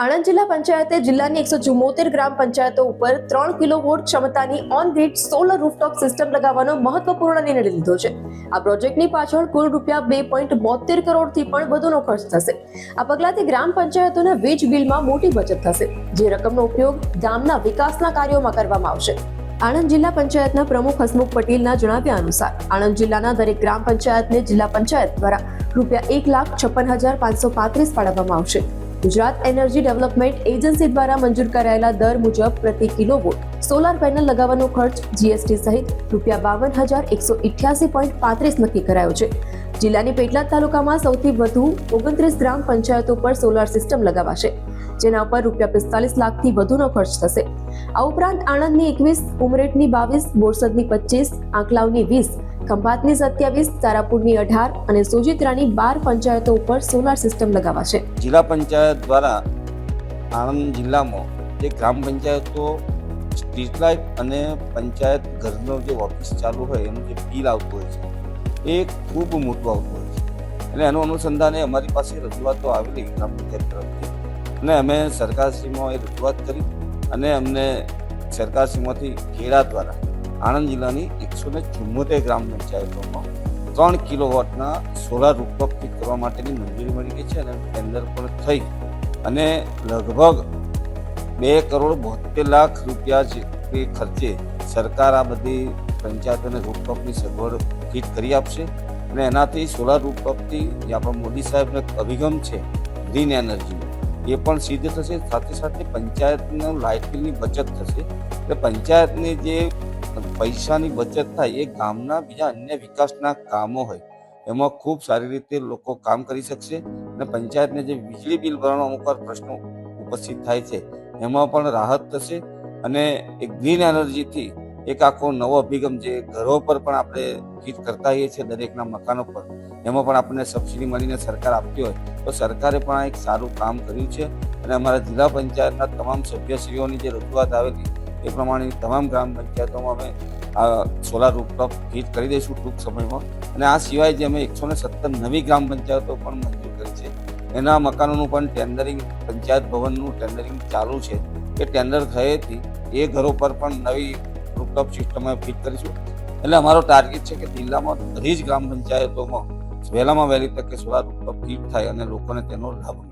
આણંદ જિલ્લા પંચાયતે જિલ્લાની એકસો ચુમ્મોતેર ગ્રામ પંચાયતો ઉપર ત્રણ કિલો વોટ ક્ષમતાની on grid solar rooftop system લગાવવાનો મહત્વપૂર્ણ નિર્ણય લીધો છે. આ પ્રોજેક્ટની પાછળ કુલ રૂપિયા બે પોઈન્ટ બોતેર કરોડથી પણ વધુનો ખર્ચ થશે. આ પગલાથી ગ્રામ પંચાયતોના વીજ બિલમાં મોટી બચત થશે, જે રકમનો ઉપયોગ ગામના વિકાસના કાર્યોમાં કરવામાં આવશે. આણંદ જિલ્લા પંચાયતના પ્રમુખ હસમુખ પટેલના જણાવ્યા અનુસાર, આણંદ જિલ્લાના દરેક ગ્રામ પંચાયતને જિલ્લા પંચાયત દ્વારા રૂપિયા એક લાખ છપ્પન હજાર પાંચસો પાંત્રીસ ફાળવવામાં આવશે. ગુજરાત એનર્જી ડેવલપમેન્ટ એજન્સી દ્વારા મંજૂર કરાયેલા દર મુજબ પ્રતિ કિલોવોટ સોલાર પેનલ લગાવવાનો ખર્ચ જીએસટી સહિત રૂપિયા બાવન હજાર એકસો ઇઠ્યાસી પોઈન્ટ પાંત્રીસ નક્કી કરાયો છે. જિલ્લાની પેટલાદ તાલુકામાં સૌથી વધુ ઓગણત્રીસ ગ્રામ પંચાયતો પર સોલાર સિસ્ટમ લગાવાશે, જેના ઉપર રૂપિયા પિસ્તાલીસ લાખથી વધુનો ખર્ચ થશે. આ ઉપરાંત આણંદની એકવીસ, ઉમરેઠની બાવીસ, બોરસદની પચીસ આંકલાવની વીસ, ખંભાતની સત્યાવીસ, તારાપુરની અઢાર અને સોજિત્રાની બાર પંચાયતો ઉપર સોલાર સિસ્ટમ લગાવાશે. જિલ્લા પંચાયત દ્વારા આણંદ જિલ્લામાં જે ગ્રામ પંચાયતો, સ્ટ્રીટ લાઇટ અને પંચાયત ઘરનો જે ઓફિસ ચાલુ હોય એનું જે બિલ આવતું હોય છે એ ખૂબ મોટું આવતું છે. એટલે એનું અનુસંધાને અમારી પાસે રજૂઆતો આવેલી ગ્રામ પંચાયત તરફથી. અને અમે સરકારશ્રીમાં એ રજૂઆત કરી અને અમને સરકારશ્રીમાંથી ખેડા દ્વારા આણંદ જિલ્લાની એકસો ને ચુમ્મોતેર ગ્રામ પંચાયતોમાં ત્રણ કિલોવોટના સોલાર રૂપટોપ કરવા માટેની મંજૂરી મળી ગઈ છે અને ટેન્ડર પણ થઈ. અને લગભગ બે કરોડ બોતેર લાખ રૂપિયા જે ખર્ચે સરકાર આ બધી પંચાયતોને રૂપટોપની સગવડ ફિટ કરી આપશે અને એનાથી સોલાર રૂપટોપથી જે આપણા મોદી સાહેબનો અભિગમ છે, ગ્રીન એનર્જી, એ પણ સિદ્ધ થશે. સાથે સાથે પંચાયતનો લાઇટ બિલની બચત થશે. એટલે પંચાયતની જે પૈસાની બચત થાય, એ ગામના બીજા અન્ય વિકાસના કામો હોય, એમાં ખૂબ સારી રીતે લોકો કામ કરી શકશે. અને પંચાયતને જે વીજળી બિલ ભરવાનો અમુક પ્રશ્નો ઉપસ્થિત થાય છે, એમાં પણ રાહત થશે. અને એક ગ્રીન એનર્જીથી એક આખો નવો અભિગમ જે ઘરો પર પણ આપણે ફિટ કરતા હોઈએ છીએ દરેકના મકાનો પર, એમાં પણ આપણને સબસિડી મળીને સરકાર આપતી હોય, તો સરકારે પણ આ એક સારું કામ કર્યું છે અને અમારા જિલ્લા પંચાયતના તમામ સભ્યશ્રીઓની જે રજૂઆત આવેલી, એ પ્રમાણે તમામ ગ્રામ પંચાયતોમાં અમે આ સોલાર રૂપટોપ ફિટ કરી દઈશું ટૂંક સમયમાં અને આ સિવાય જે અમે એકસો ને સત્તર નવી ગ્રામ પંચાયતો પણ મંજૂર કરી છે, એના મકાનોનું પણ ટેન્ડરિંગ પંચાયત ભવનનું ટેન્ડરિંગ ચાલુ છે, એ ટેન્ડર થયેથી એ ઘરો પર પણ નવી રૂપટોપ સિસ્ટમ અમે ફિટ કરીશું. એટલે અમારો ટાર્ગેટ છે કે જિલ્લામાં બધી જ ગ્રામ પંચાયતોમાં વહેલામાં વહેલી તકે રૂપટોપ ફિટ થાય અને લોકોને તેનો લાભ મળે.